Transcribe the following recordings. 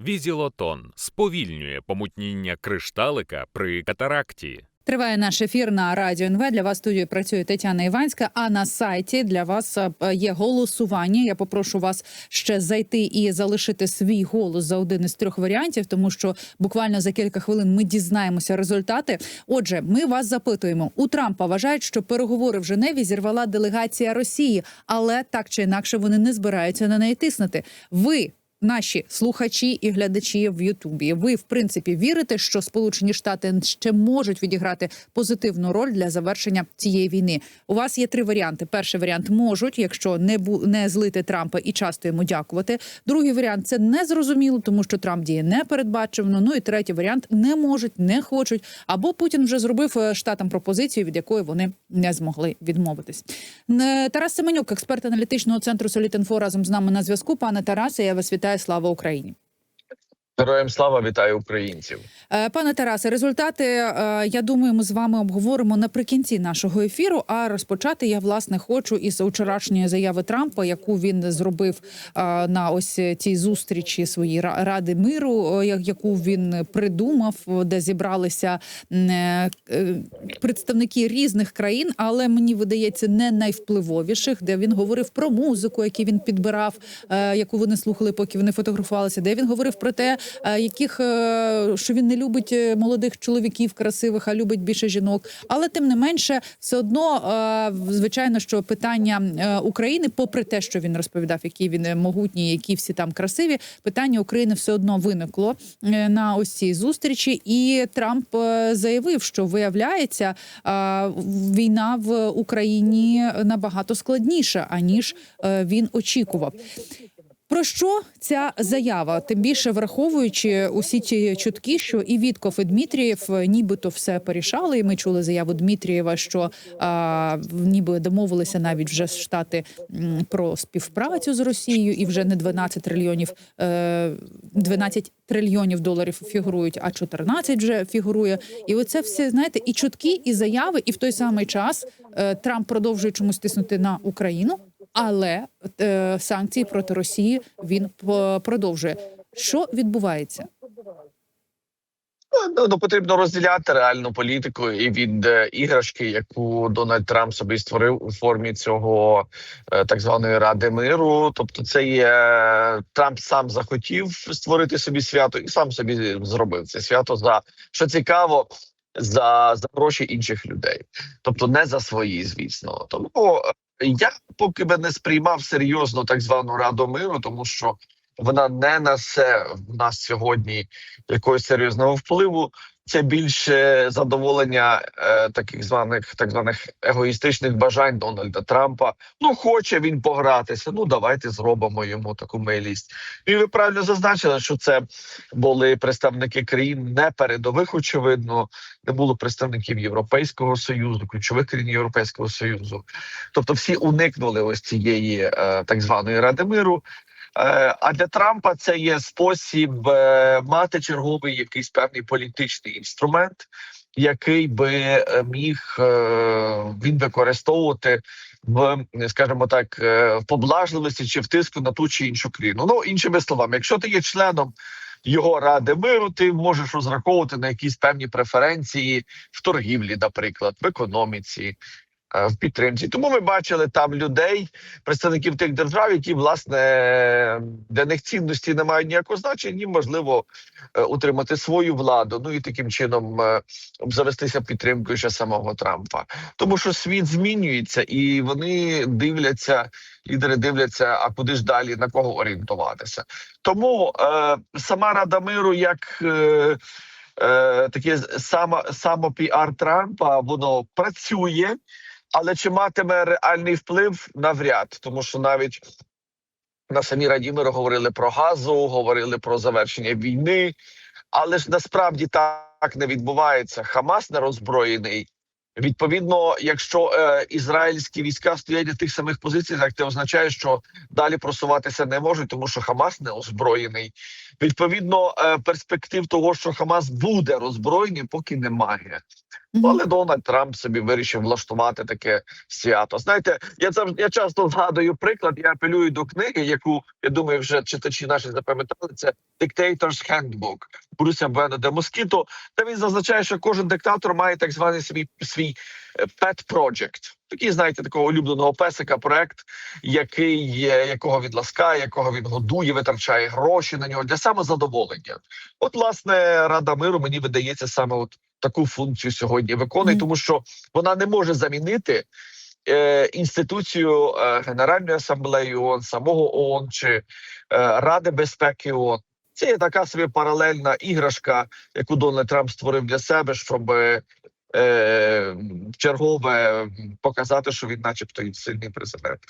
Візілотон сповільнює помутніння кришталика при катаракті. Триває наш ефір на радіо НВ. Для вас в студії працює Тетяна Іванська. А на сайті для вас е, є голосування. Я попрошу вас ще зайти і залишити свій голос за один із трьох варіантів, тому що буквально за кілька хвилин ми дізнаємося результати. Отже, ми вас запитуємо. У Трампа вважають, що переговори в Женеві зірвала делегація Росії, але так чи інакше вони не збираються на неї тиснути. Ви Наші слухачі і глядачі в Ютубі. Ви в принципі вірите, що Сполучені Штати ще можуть відіграти позитивну роль для завершення цієї війни. У вас є три варіанти. Перший варіант можуть, якщо не бу не злити Трампа і часто йому дякувати. Другий варіант це незрозуміло, тому що Трамп діє непередбачено. Ну і третій варіант не можуть, не хочуть. Або Путін вже зробив е, штатам пропозицію, від якої вони не змогли відмовитись. Тарас Семенюк, експерт аналітичного центру Солітинфо, разом з нами на зв'язку. Пане Тарасе, я вас вітаю. Слава Україні. Героям слава вітаю українців. Е, Пане Тарасе, результати е, я думаю, ми з вами обговоримо наприкінці нашого ефіру. А розпочати я власне хочу із вчорашньої заяви Трампа, яку він зробив е, на ось цій зустрічі своїй ради миру, яку він придумав, де зібралися представники різних країн, але мені видається не найвпливовіших, де він говорив про музику, яку він підбирав, яку вони слухали, поки вони фотографувалися, де він говорив про те, яких е, що він не любить е, молодих чоловіків красивих, а любить більше жінок. Але тим не менше, все одно, е, звичайно, що питання е, України, попри те, що він розповідав, які він е, могутній, які всі там красиві, питання України все одно виникло е, на ось цій зустрічі. І Трамп е, заявив, що виявляється, е, війна в Україні набагато складніша аніж е, він очікував. Про що ця заява? Тим більше враховуючи усі ті чутки, що і Вітков, і Дмитрієв е, нібито все порішали. І ми чули заяву Дмитрієва, що а, ніби домовилися навіть вже штати про співпрацю з Росією, і вже не 12 трильйонів, е, 12 трильйонів доларів фігурують, а 14 вже фігурує. І оце все знаєте, і чутки, і заяви, і в той самий час е, Трамп продовжує чомусь тиснути на Україну. Але е, санкції проти Росії він по- продовжує. Що відбувається? Ну, ну потрібно розділяти реальну політику і від е, іграшки, яку Дональд Трамп собі створив у формі цього е, так званої ради миру. Тобто, це є Трамп сам захотів створити собі свято і сам собі зробив це свято за що цікаво. За, за гроші інших людей, тобто не за свої, звісно. Тому е, я поки би не сприймав серйозно так звану раду миру, тому що вона не несе в нас сьогодні якогось серйозного впливу. Це більше задоволення е, таких званих так званих егоїстичних бажань Дональда Трампа. Ну хоче він погратися. Ну давайте зробимо йому таку милість. І ви правильно зазначили, що це були представники країн не передових, очевидно, не було представників Європейського союзу, ключових країн Європейського союзу. Тобто, всі уникнули ось цієї е, так званої ради миру. Е, А для Трампа це є спосіб е, мати черговий якийсь певний політичний інструмент, який би е, міг він використовувати в, скажімо так, в поблажливості чи в тиску на ту чи іншу країну. Ну іншими словами, якщо ти є членом його ради миру, ти можеш розраховувати на якісь певні преференції в торгівлі, наприклад, в економіці. Е, В підтримці, тому ми бачили там людей, представників тих держав, які власне для них цінності не мають ніякого значення, їм можливо е, утримати свою владу, ну і таким чином е, обзавестися підтримкою ще самого Трампа. Тому що світ змінюється, і вони дивляться, лідери дивляться, а куди ж далі на кого орієнтуватися. Тому е, сама Рада миру як. Е, таке само, само піар Трампа воно працює, але чи матиме реальний вплив навряд, тому що навіть на самій Раді миру говорили про газу, говорили про завершення війни, але ж насправді так не відбувається. Хамас не роззброєний, Відповідно, якщо е, ізраїльські війська стоять на тих самих позиціях, це означає, що далі просуватися не можуть, тому що Хамас не озброєний. Відповідно, е, перспектив того, що Хамас буде роззброєний, поки немає. Але Дональд Трамп собі вирішив влаштувати таке свято. Знаєте, я завжди я часто згадую приклад. Я апелюю до книги, яку я думаю, вже читачі наші запам'ятали. Це Dictator's Handbook Бруся Бена де Москіто. Та він зазначає, що кожен диктатор має так званий свій свій pet project. Такий, знаєте, такого улюбленого песика, проект, який е, якого він ласкає, якого він годує, витрачає гроші на нього для самозадоволення. От, власне, Рада миру мені видається саме от таку функцію сьогодні виконує, тому що вона не може замінити е, інституцію е, Генеральної асамблеї ООН, самого ООН чи е, Ради безпеки ООН. Це є така собі паралельна іграшка, яку Дональд Трамп створив для себе, щоб е, чергове показати, що він, начебто, і сильний президент.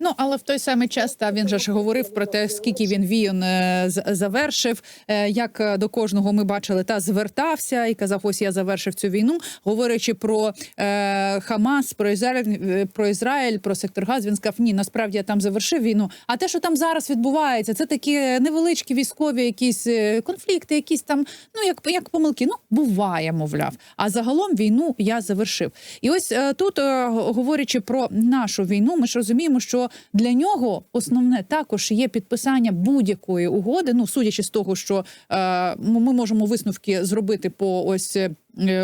Ну але в той самий час та він же ж говорив про те, скільки він війн е, завершив. е, Як е, до кожного ми бачили, та звертався і казав: ось я завершив цю війну. Говорячи про е, Хамас, про Ізраїль, про Ізраїль, про сектор Газ. Він сказав: ні, насправді я там завершив війну. А те, що там зараз відбувається, це такі невеличкі військові, якісь конфлікти, якісь там, ну як як помилки. Ну буває, мовляв. А загалом війну я завершив. І ось е, тут, е, говорячи про нашу війну, ми ж розуміємо, що для нього основне також є підписання будь-якої угоди. Ну, судячи з того, що е, ми можемо висновки зробити по ось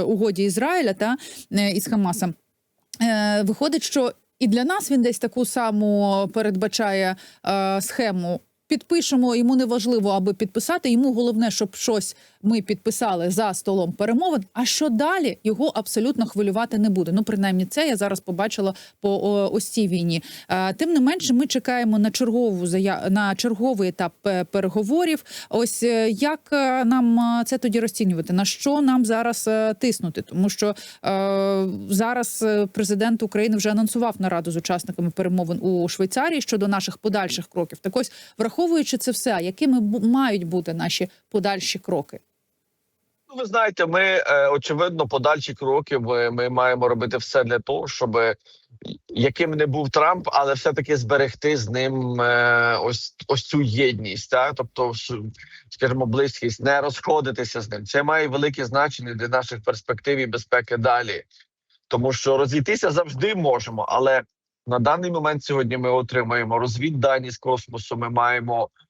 угоді Ізраїля та із Хамасом. Виходить, що і для нас він десь таку саму передбачає схему. Підпишемо, йому не важливо, аби підписати. Йому головне, щоб щось ми підписали за столом перемовин. А що далі його абсолютно хвилювати не буде. Ну, принаймні, це я зараз побачила по ось цій війні. Е, тим не менше, ми чекаємо на чергову на черговий етап е, переговорів. Ось е, як нам це тоді розцінювати? На що нам зараз тиснути? Тому що зараз президент України вже анонсував нараду з учасниками перемовин у Швейцарії щодо наших подальших кроків. Так ось, враховуючи це все, якими мають бути наші подальші кроки? Ну, ви знаєте, ми е, очевидно подальші кроки. Ми, ми маємо робити все для того, щоб яким не був Трамп, але все таки зберегти з ним е, ось ось цю єдність, так? тобто, скажімо, близькість, не розходитися з ним. Це має велике значення для наших перспектив і безпеки далі, тому що розійтися завжди можемо, але на даний момент сьогодні ми отримаємо розвіддані з космосу. Ми маємо е,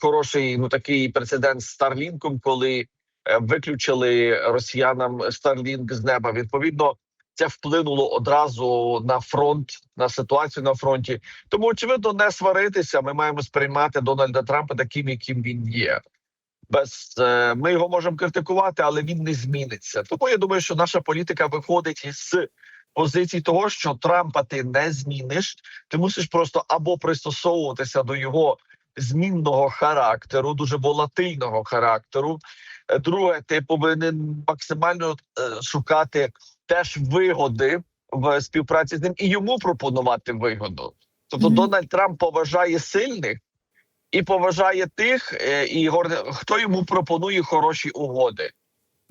хороший ну такий прецедент з Старлінком, коли е, виключили росіянам Старлінк з неба. Відповідно, це вплинуло одразу на фронт, на ситуацію на фронті. Тому очевидно, не сваритися. Ми маємо сприймати Дональда Трампа таким, яким він є. Без е, ми його можемо критикувати, але він не зміниться. Тому я думаю, що наша політика виходить із позиції того, що Трампа ти не зміниш. Ти мусиш просто або пристосовуватися до його змінного характеру, дуже волатильного характеру. Е, Друге, ти повинен максимально е, шукати теж вигоди в співпраці з ним і йому пропонувати вигоду. Тобто Мгм. Дональд Трамп поважає сильних і поважає тих, е, і хто йому пропонує хороші угоди.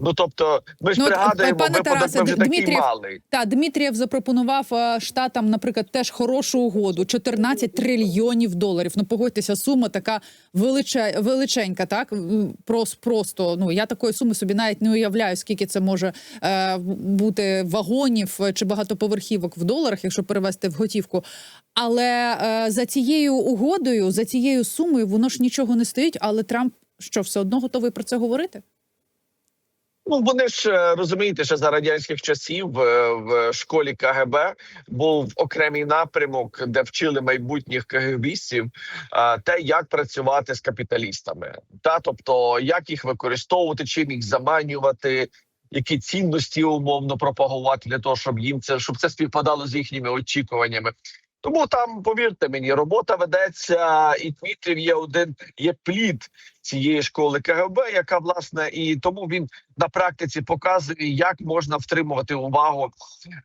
Ну тобто, ми ж Ну, пригадуємо пане випадок, Тарасе, ми вже такий Дмитрієв- малий. Та Дмитрієв запропонував е, штатам, наприклад, теж хорошу угоду 14 трильйонів доларів. Ну погодьтеся, сума така величе, величенька. Так прос, просто ну я такої суми собі навіть не уявляю, скільки це може е, бути вагонів чи багатоповерхівок в доларах, якщо перевести в готівку. Але е, за цією угодою, за цією сумою, воно ж нічого не стоїть. Але Трамп що все одно готовий про це говорити? Ну вони ж е, розумієте, що за радянських часів е, в школі КГБ був окремий напрямок, де вчили майбутніх КГБістів е, те, як працювати з капіталістами, та тобто як їх використовувати, чим їх заманювати. Які цінності умовно пропагувати для того, щоб їм це щоб це співпадало з їхніми очікуваннями. Тому там, повірте мені, робота ведеться, і Дмитрів є один є плід цієї школи КГБ, яка власне і тому він на практиці показує, як можна втримувати увагу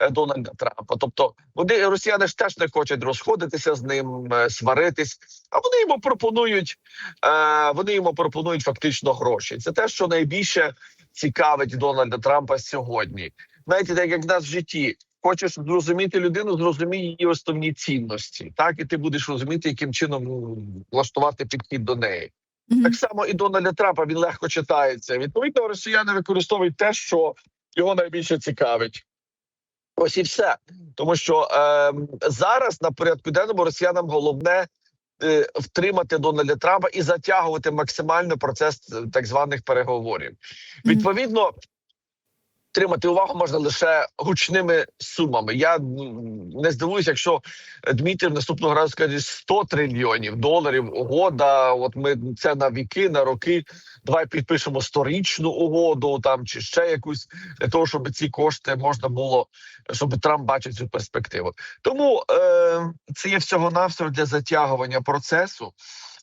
е, Дональда Трампа. Тобто, вони росіяни ж теж не хочуть розходитися з ним, е, сваритись, а вони йому пропонують. Е, вони йому пропонують фактично гроші. Це те, що найбільше цікавить Дональда Трампа сьогодні. знаєте, так як в нас в житті. Хочеш зрозуміти людину, зрозумій її основні цінності. Так і ти будеш розуміти, яким чином ну, влаштувати підхід до неї. Мгм. Так само і Дональда Трампа він легко читається. Відповідно, росіяни використовують те, що його найбільше цікавить. Ось і все. Тому що е, зараз на порядку денному росіянам головне е, втримати Дональда Трампа і затягувати максимально процес е, так званих переговорів. Мгм. Відповідно. Тримати увагу можна лише гучними сумами. Я не здивуюся, якщо Дмитрів наступного разу скаже 100 трильйонів доларів угода. От ми це на віки, на роки. Давай підпишемо сторічну угоду там чи ще якусь для того, щоб ці кошти можна було, щоб Трамп бачив цю перспективу. Тому е, це є всього навсього для затягування процесу.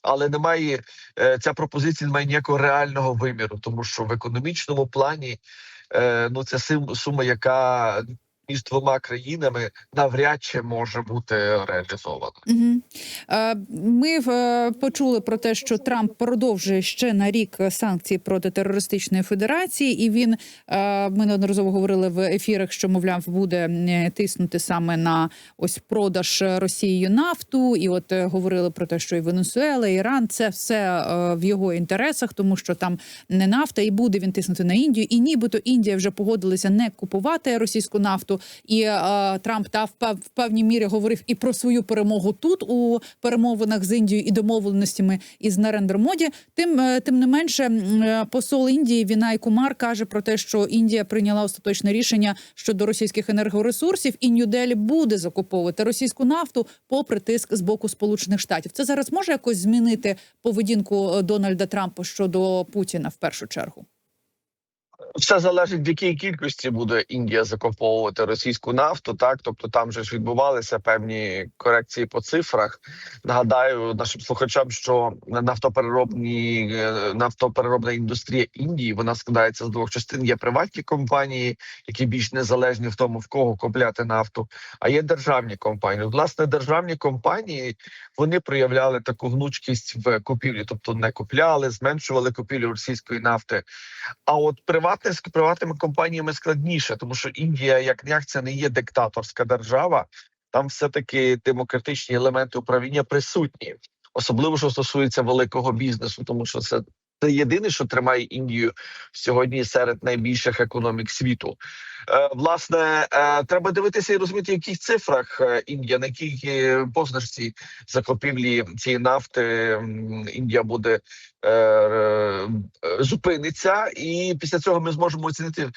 Але немає е, ця пропозиція не має ніякого реального виміру, тому що в економічному плані ну це сума, яка між двома країнами навряд чи може бути реалізована. Угу. Ми е, почули про те, що Трамп продовжує ще на рік санкції проти терористичної федерації, і він е, ми неодноразово говорили в ефірах, що мовляв буде е, тиснути саме на ось продаж Росією нафту. І от говорили про те, що і Венесуела, і Іран це все в його інтересах, тому що там не нафта, і буде він тиснути на Індію. І нібито Індія вже погодилася не купувати російську нафту. І е, Трамп та в певній мірі говорив і про свою перемогу тут у перемовинах з Індією і домовленостями із Нарендер Моді. Тим е, тим не менше, е, посол Індії Вінай Кумар каже про те, що Індія прийняла остаточне рішення щодо російських енергоресурсів, і Нью-Делі буде закуповувати російську нафту попри тиск з боку Сполучених Штатів. Це зараз може якось змінити поведінку Дональда Трампа щодо Путіна в першу чергу. Все залежить в якій кількості буде Індія закуповувати російську нафту. Так, тобто там же ж відбувалися певні корекції по цифрах. Нагадаю нашим слухачам, що нафтопереробні е, нафтопереробна індустрія Індії вона складається з двох частин. Є приватні компанії, які більш незалежні в тому, в кого купляти нафту. А є державні компанії. Власне, державні компанії вони проявляли таку гнучкість в купівлі, тобто не купляли, зменшували купівлю російської нафти. А от приватне з приватними компаніями складніше, тому що Індія, як ніяк, це не є диктаторська держава. Там все таки демократичні елементи управління присутні, особливо що стосується великого бізнесу, тому що це. Це єдине, що тримає Індію сьогодні серед найбільших економік світу. Е, власне, е, треба дивитися і розуміти, в яких цифрах е, Індія, на якій позначці закупівлі цієї нафти Індія буде е, зупиниться, і після цього ми зможемо оцінити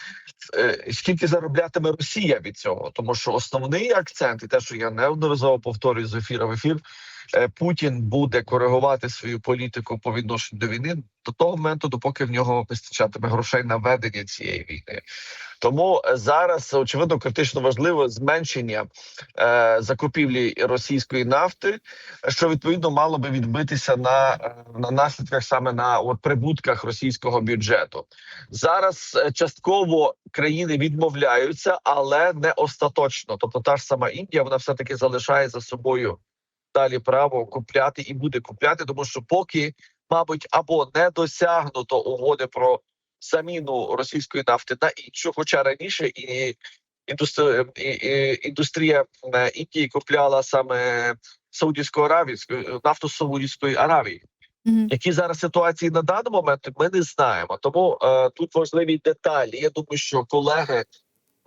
скільки зароблятиме Росія від цього, тому що основний акцент, і те, що я неодноразово повторюю з ефіра в ефір. Е, Путін буде коригувати свою політику по відношенню до війни до того моменту, допоки в нього вистачатиме грошей на ведення цієї війни. Тому е, зараз очевидно критично важливо зменшення е, закупівлі російської нафти, що відповідно мало би відбитися на, е, на наслідках саме на от прибутках російського бюджету. Зараз частково країни відмовляються, але не остаточно. Тобто, та ж сама Індія, вона все таки залишає за собою далі право купляти і буде купляти, тому що поки, мабуть, або не досягнуто угоди про заміну російської нафти на іншу, хоча раніше і індустрія, індустрія е, Індії купляла саме Саудівську Аравію, нафту Саудівської Аравії. Мгм. Які зараз ситуації на даний момент, ми не знаємо. Тому е, тут важливі деталі. Я думаю, що колеги,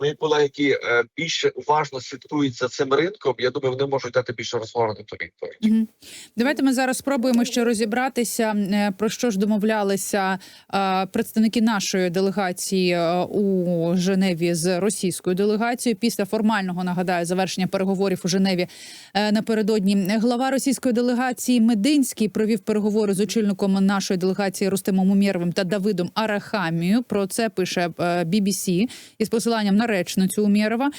мої колеги, які е, більше уважно слідкують за цим ринком, я думаю, вони можуть дати більше розгорнуту відповідь. Давайте ми зараз спробуємо ще розібратися е, про що ж домовлялися е, представники нашої делегації у Женеві з російською делегацією після формального нагадаю завершення переговорів у Женеві напередодні. Глава російської делегації Мединський провів переговори з очільником нашої делегації Рустемом Умєровим та Давидом Арахамією. Про це пише BBC із посиланням на речницю Умєрова.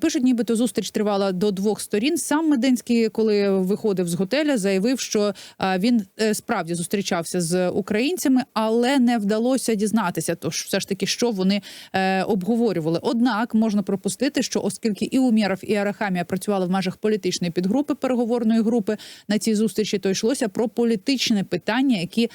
Пишуть, нібито зустріч тривала до двох сторін. Сам Мединський, коли виходив з готеля, заявив, що е, він е, справді зустрічався з українцями, але не вдалося дізнатися. Тож все ж таки, що вони е, обговорювали. Однак можна пропустити, що оскільки і Умєров, і Арахамія працювали в межах політичної підгрупи переговорної групи на цій зустрічі, то йшлося про політичне питання, які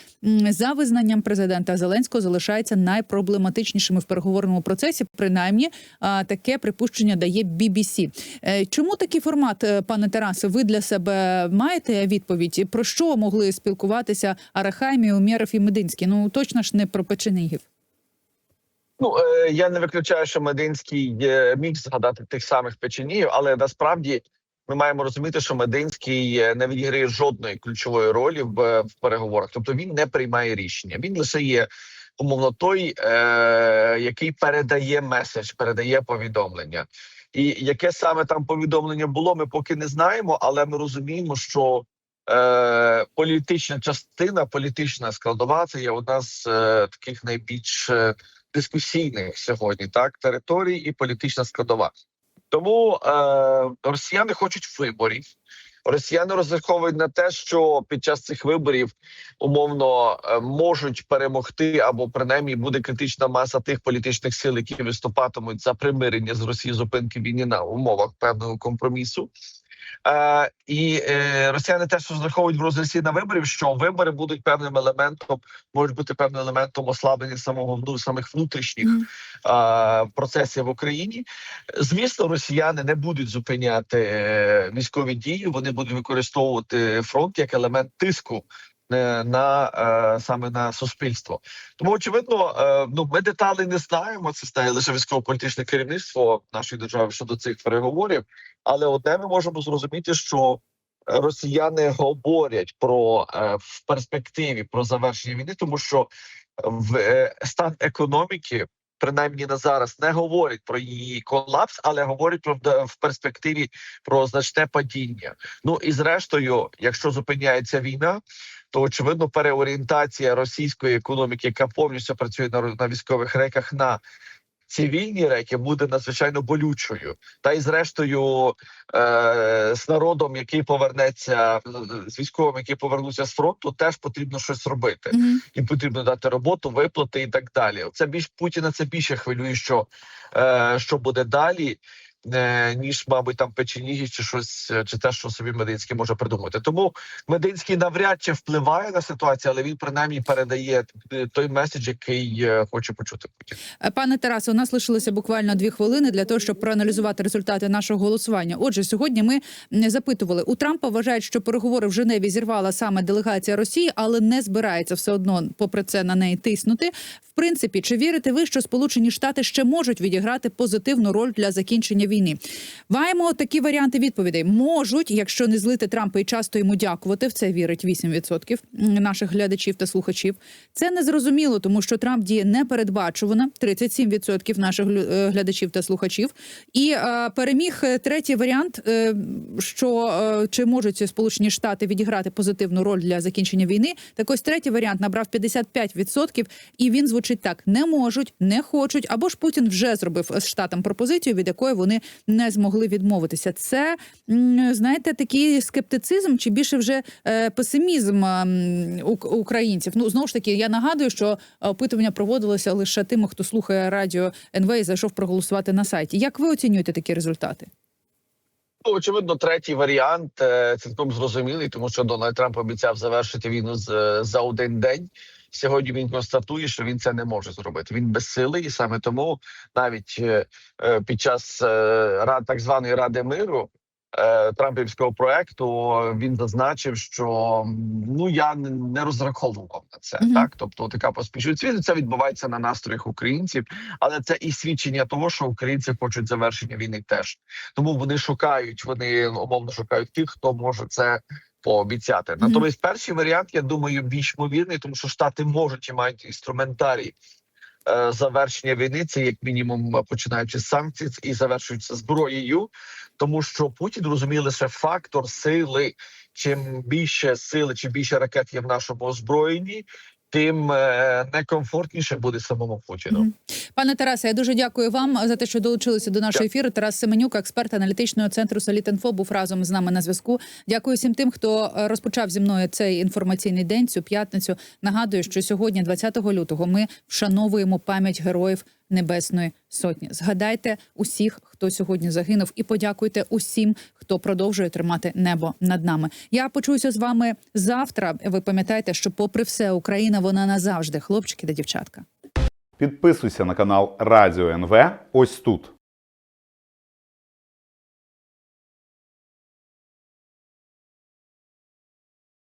за визнанням президента Зеленського залишаються найпроблематичнішими в переговорному процесі, принаймні таке припущення дає BBC. Е, Чому такий формат, е, пане Тарасе? Ви для себе маєте відповідь? Про що могли спілкуватися Арахаймі, Умєров і Мединський? Ну точно ж не про Печенігів. Ну е, я не виключаю, що Мединський міг згадати тих самих печенігів, але насправді ми маємо розуміти, що Мединський не відіграє жодної ключової ролі в, в переговорах. Тобто він не приймає рішення. Він лише є умовно той, е, який передає меседж, передає повідомлення. І яке саме там повідомлення було, ми поки не знаємо, але ми розуміємо, що е, політична частина, політична складова це є одна з е, таких найбільш е, дискусійних сьогодні так територій і політична складова. Тому е, росіяни хочуть виборів. Росіяни розраховують на те, що під час цих виборів умовно е, можуть перемогти, або принаймні буде критична маса тих політичних сил, які виступатимуть за примирення з Росією зупинки війни на умовах певного компромісу. Е, і е, росіяни теж розраховують в розрізі на виборів, що вибори будуть певним елементом, можуть бути певним елементом ослаблення самого ну, самих внутрішніх е, процесів в Україні. Звісно, росіяни не будуть зупиняти е, військові дії. Вони будуть використовувати фронт як елемент тиску. Е, На е, саме на суспільство, тому очевидно, е, ну ми деталей не знаємо. Це знає лише військово-політичне керівництво нашої держави щодо цих переговорів. Але одне ми можемо зрозуміти, що росіяни говорять про в перспективі про завершення війни, тому що в стан економіки, принаймні на зараз, не говорять про її колапс, але говорять про в перспективі про значне падіння. Ну і зрештою, якщо зупиняється війна, то очевидно переорієнтація російської економіки, яка повністю працює на, на військових рейках, на цивільні рейки буде надзвичайно болючою. Та й зрештою е, з народом, який повернеться з- військовим, які повернуться з фронту, теж потрібно щось робити. Мгм. Їм потрібно дати роботу, виплати і так далі. Це більш Путіна. Це більше хвилює, що, е, що буде далі. Е, Ніж, мабуть, там печеніги чи щось, е, чи те, що собі Мединський може придумати. Тому Мединський навряд чи впливає на ситуацію, але він принаймні передає е, той меседж, який хоче почути Путін. Пане Тарасе, у нас лишилося буквально дві хвилини для того, щоб проаналізувати результати нашого голосування. Отже, сьогодні ми м, запитували у Трампа. Вважають, що переговори в Женеві зірвала саме делегація Росії, але не збирається все одно, попри це на неї тиснути. В принципі, чи вірите ви, що Сполучені Штати ще можуть відіграти позитивну роль для закінчення війни? Маємо такі варіанти відповідей. Можуть, якщо не злити Трампа і часто йому дякувати. В це вірить 8% наших глядачів та слухачів. Це незрозуміло, тому що Трамп діє непередбачувано. 37% наших е, глядачів та слухачів. І е, переміг е, третій варіант, е, що е, чи можуть Сполучені Штати відіграти позитивну роль для закінчення війни. Так ось третій варіант набрав 55%, і він звучить так: не можуть, не хочуть, або ж Путін вже зробив з штатам пропозицію, від якої вони не змогли відмовитися. Це знаєте, такий скептицизм чи більше вже е, песимізм українців. Ну знову ж таки, я нагадую, що опитування проводилося лише тими, хто слухає радіо НВ і зайшов проголосувати на сайті. Як ви оцінюєте такі результати? Ну, очевидно, третій варіант е, цілком зрозумілий, тому що Дональд Трамп обіцяв завершити війну з за один день. Сьогодні він констатує, що він це не може зробити. Він безсилий, і саме тому навіть е, е, під час е, так званої ради миру. е, Трампівського проекту він зазначив, що ну я не- розраховував на це. Мгм. Так, тобто така поспішність. Звісно, це відбувається на настроях українців, але це і свідчення того, що українці хочуть завершення війни теж. Тому вони шукають, вони умовно шукають тих, хто може це пообіцяти. Натомість, перший варіант, я думаю, більш ймовірний, тому що штати можуть і мають інструментарій. е, Завершення війни це як мінімум е, починаючи з санкцій і завершується зброєю, тому що Путін розуміє лише фактор сили. Чим більше сили, чим більше ракет є в нашому озброєнні, тим е, некомфортніше буде самому Путіну. Пане Тарасе, я дуже дякую вам за те, що долучилися до нашого ефіру. Тарас Семенюк, експерт аналітичного центру Солітенфо, був разом з нами на зв'язку. Дякую всім тим, хто е, розпочав зі мною цей інформаційний день, цю п'ятницю. Нагадую, що сьогодні, 20 лютого, ми вшановуємо пам'ять героїв Небесної Сотні. Згадайте усіх, хто сьогодні загинув, і подякуйте усім, хто продовжує тримати небо над нами. Я почуюся з вами завтра. Ви пам'ятаєте, що, попри все, Україна вона назавжди, хлопчики та дівчатка. Підписуйся на канал Радіо НВ ось тут.